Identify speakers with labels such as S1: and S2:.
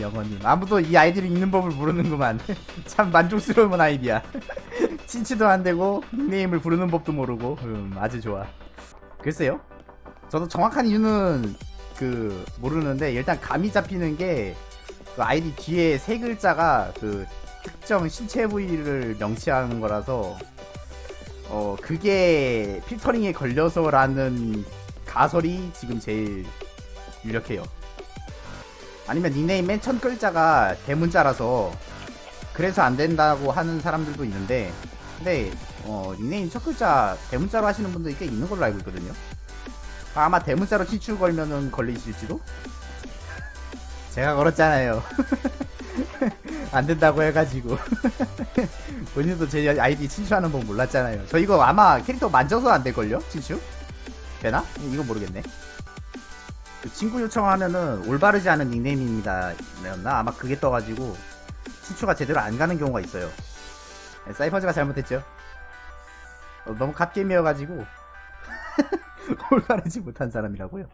S1: 영어님. 아무도 이 아이디를 읽는 법을 모르는구만. 참 만족스러운 아이디야. 친치도 안 되고 닉네임을 부르는 법도 모르고. 음, 아주 좋아. 글쎄요. 저도 정확한 이유는 그 모르는데 일단 감이 잡히는 게 그 아이디 뒤에 세 글자가 그 특정 신체 부위를 명시하는 거라서 어 그게 필터링에 걸려서라는 가설이 지금 제일 유력해요. 아니면 닉네임 맨 첫 글자가 대문자라서 그래서 안 된다고 하는 사람들도 있는데 근데 어 닉네임 첫 글자 대문자로 하시는 분들이 꽤 있는 걸로 알고 있거든요. 아마 대문자로 치추 걸면은 걸리실지도? 제가 걸었잖아요. 안 된다고 해가지고. 본인도 제 아이디 친추하는 법 몰랐잖아요. 저 이거 아마 캐릭터 만져서 안 될걸요? 친추? 되나? 이거 모르겠네. 그 친구 요청하면은 올바르지 않은 닉네임입니다. 였나? 아마 그게 떠가지고 친추가 제대로 안 가는 경우가 있어요. 네, 사이퍼즈가 잘못했죠. 어, 너무 갓게임이어가지고 올바르지 못한 사람이라고요.